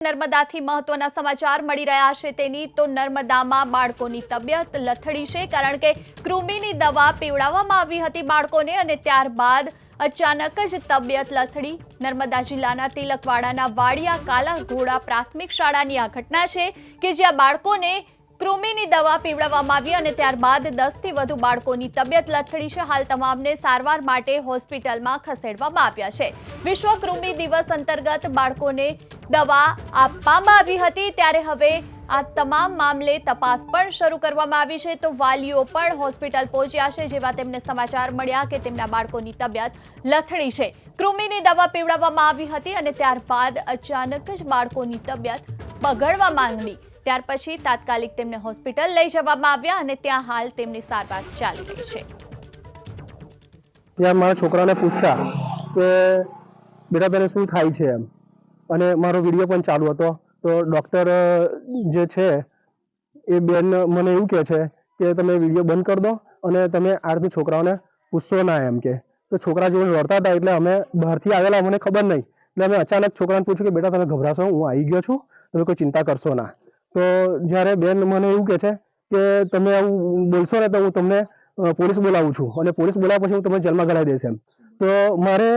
નર્મદાથી મહત્વના સમાચાર મળી રહ્યા છે તેની તો નર્મદામાં બાળકોની તબિયત લથડી છે કારણ કે કૃમિની દવા પીવડાવવામાં આવી હતી બાળકોને અને ત્યારબાદ અચાનક જ તબિયત લથડી. નર્મદા જિલ્લાના તિલકવાડાના વાડિયા કાલા ઘોડા પ્રાથમિક શાળાની આ ઘટના છે કે જ્યાં બાળકોને કૃમિની દવા પીવડાવવામાં આવી અને ત્યારબાદ દસથી વધુ બાળકોની તબિયત લથડી છે. હાલ તમામને સારવાર માટે હોસ્પિટલમાં ખસેડવામાં આવ્યા છે. વિશ્વ કૃમિ દિવસ અંતર્ગત બાળકોને દવા આપવામાં આવી હતી ત્યારે હવે આ તમામ મામલે તપાસ પણ શરૂ કરવામાં આવી છે. તો વાલીઓ પણ હોસ્પિટલ પહોંચ્યા છે, જેવા તેમને સમાચાર મળ્યા કે તેમના બાળકોની તબિયત લથડી છે. કૃમિની દવા પીવડાવવામાં આવી હતી અને ત્યારબાદ અચાનક જ બાળકોની તબિયત બગડવા માંડી. ત્યાર પછી તાત્કાલિક તેમને હોસ્પિટલ લઈ જવામાં આવ્યા અને ત્યાં હાલ તેમની સારવાર ચાલી રહી છે. ત્યાં મારા છોકરાને પૂછતા કે, બેટા, તને શું થાય છે? એમ. અને મારો વીડિયો પણ ચાલુ હતો. તો ડૉક્ટર જે છે, એ બેન મને એવું કહે છે કે તમે વીડિયો બંધ કરી દો અને તમે આ રીતે છોકરાઓને પૂછશો ના એમ કે. તો છોકરા જેવું રડતા હતા એટલે અમે બહારથી આવેલા મને ખબર નહીં. એટલે અમે અચાનક છોકરાને પૂછ્યું કે, બેટા, તમે ગભરાશો? હું આવી ગયો છું. તમે કોઈ ચિંતા કરશો ના. તો જ્યારે બેન મને એવું કહે છે કે, તમે આવું બોલશો ને તો હું તમને પોલીસ બોલાવું છું અને પોલીસ બોલાવ્યા પછી હું તમને જેલમાં ગળાઈ દઈશ એમ. તો મારે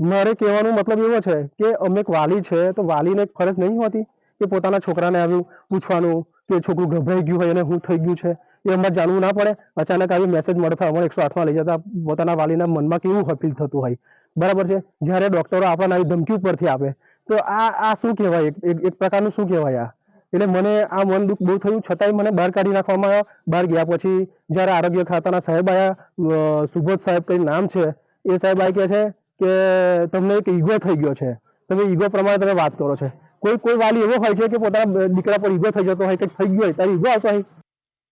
મારે કહેવાનો મતલબ એવો છે કે અમે એક વાલી છે, તો વાલીને એક ફરજ નહીં હોતી કે પોતાના છોકરાને આવ્યું પૂછવાનું કે છોકરું ગભરાઈ ગયું હોય અને શું થઈ ગયું છે? એ અમારે જાણવું ના પડે. અચાનક આવી મેસેજ મળતા અમારે એકસો આઠમાં લઈ જતા પોતાના વાલીના મનમાં કેવું ફીલ થતું હોય. બરાબર છે? જ્યારે ડોક્ટરો આપણને આવી ધમકી ઉપરથી આપે. તો આ આ શું કહેવાય? એક- પ્રકારનું શું કહેવાય આ? એટલે મને આ મન દુઃખ બહુ થયું. છતાંય મને બહાર કાઢી નાખવામાં આવ્યા. બહાર ગયા પછી જ્યારે આરોગ્ય ખાતાના સાહેબ આવ્યા સુબોધ સાહેબ કઈ નામ છે, એ સાહેબ આવી કહે છે કે તમને એક ઈગો થઈ ગયો છે. તમે ઈગો પ્રમાણે તમે વાત કરો છો. કોઈ કોઈ વાલી એવો હોય છે કે પોતાના દીકરા પર ઈગો થઈ જતો હોય કંઈક થઈ ગયો હોય ત્યારે ઈગો આવતો હોય.